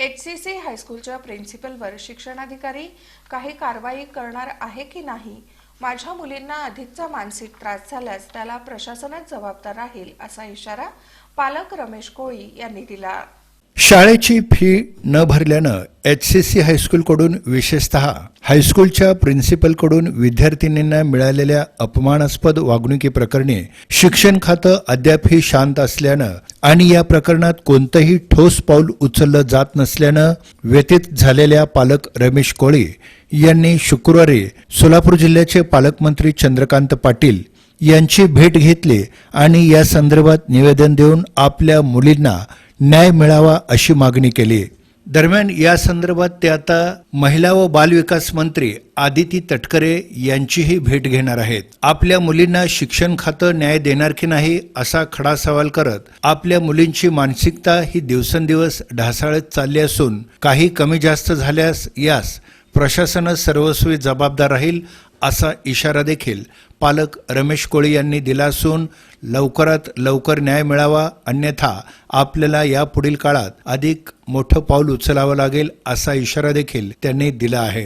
H C C हायस्कूलच्या प्रिन्सिपलवर शिक्षणाधिकारी काही कारवाई करणार आहे की नाही? माझ्या मुलींना अधिकचा मानसिक त्रास झाल्यास त्याला प्रशासनच जबाबदार राहील असा इशारा पालक रमेश कोळी यांनी दिला. शाळेची फी न भरल्यानं एच सी सी हायस्कूलकडून विशेषतः हायस्कूलच्या प्रिन्सिपलकडून विद्यार्थिनींना मिळालेल्या अपमानास्पद वागणुकीप्रकरणी शिक्षण खातं अद्यापही शांत असल्यानं आणि या प्रकरणात कोणतंही ठोस पाऊल उचललं जात नसल्यानं व्यतीत झालेल्या पालक रमेश कोळी यांनी शुक्रवारी सोलापूर जिल्ह्याचे पालकमंत्री चंद्रकांत पाटील यांची भेट घेतली आणि या संदर्भात निवेदन देऊन आपल्या मुलींना न्याय मिळावा अशी मागणी केली. दरम्यान या संदर्भात ते आता महिला व बालविकास मंत्री आदिती तटकरे यांचीही भेट घेणार आहेत. आपल्या मुलींना शिक्षण खातं न्याय देणार की नाही असा खडा सवाल करत आपल्या मुलींची मानसिकता ही दिवसेंदिवस ढासाळत चालली असून काही कमी जास्त झाल्यास यास प्रशासनच सर्वस्वी जबाबदार राहील असा इशारा देखील पालक रमेश कोळी यांनी दिला असून लवकरात लवकर न्याय मिळावा अन्यथा आपल्याला यापुढील काळात अधिक मोठं पाऊल उचलावं लागेल असा इशारा देखील त्यांनी दिला आहे.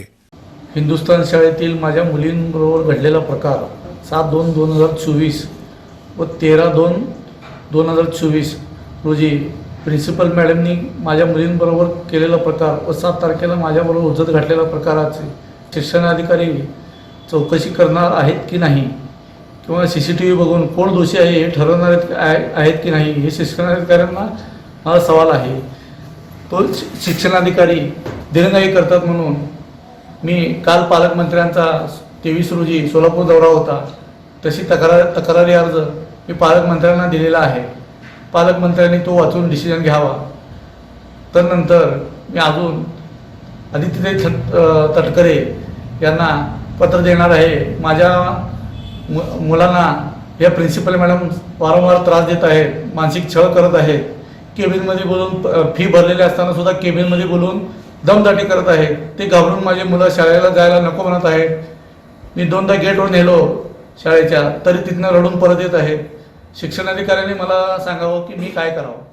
हिंदुस्थान शाळेतील माझ्या मुलींबरोबर घडलेला प्रकार सात दोन दोन हजार चोवीस व तेरा दोन दोन हजार चोवीस रोजी प्रिन्सिपल मॅडमनी माझ्या मुलींबरोबर केलेला प्रकार व सात तारखेला माझ्याबरोबर उजत घडलेला प्रकाराचे शिक्षणाधिकारी चौकशी करणार आहेत की नाही? किंवा सी सी टी व्ही बघून कोण दोषी आहे हे ठरवणार आहेत की नाही? हे शिक्षणाधिकाऱ्यांना माझा सवाल आहे. तो शि- शिक्षणाधिकारी दिरंगाई करतात म्हणून मी काल पालकमंत्र्यांचा तेवीस रोजी सोलापूर दौरा होता. तशी तक्रार तक्रारी अर्ज मी पालकमंत्र्यांना दिलेला आहे. पालकमंत्र्यांनी तो वाचून डिसिजन घ्यावा. तर नंतर मी अजून आदित्य थट तटकरे यांना पत्र देणार आहे. माझ्या मु मुलांना या प्रिन्सिपल मॅडम वारंवार त्रास देत आहेत मानसिक छळ करत आहेत. केबिनमध्ये बोलून फी भरलेली असताना सुद्धा केबिनमध्ये बोलून दमदाटी करत आहेत. ते घाबरून माझी मुलं शाळेला जायला नको म्हणत आहेत. मी दोनदा गेटवर नेलो शाळेच्या तरी तिथनं रडून परत येत आहेत. शिक्षणाधिकाऱ्यांनी मला सांगावं की मी काय करावं?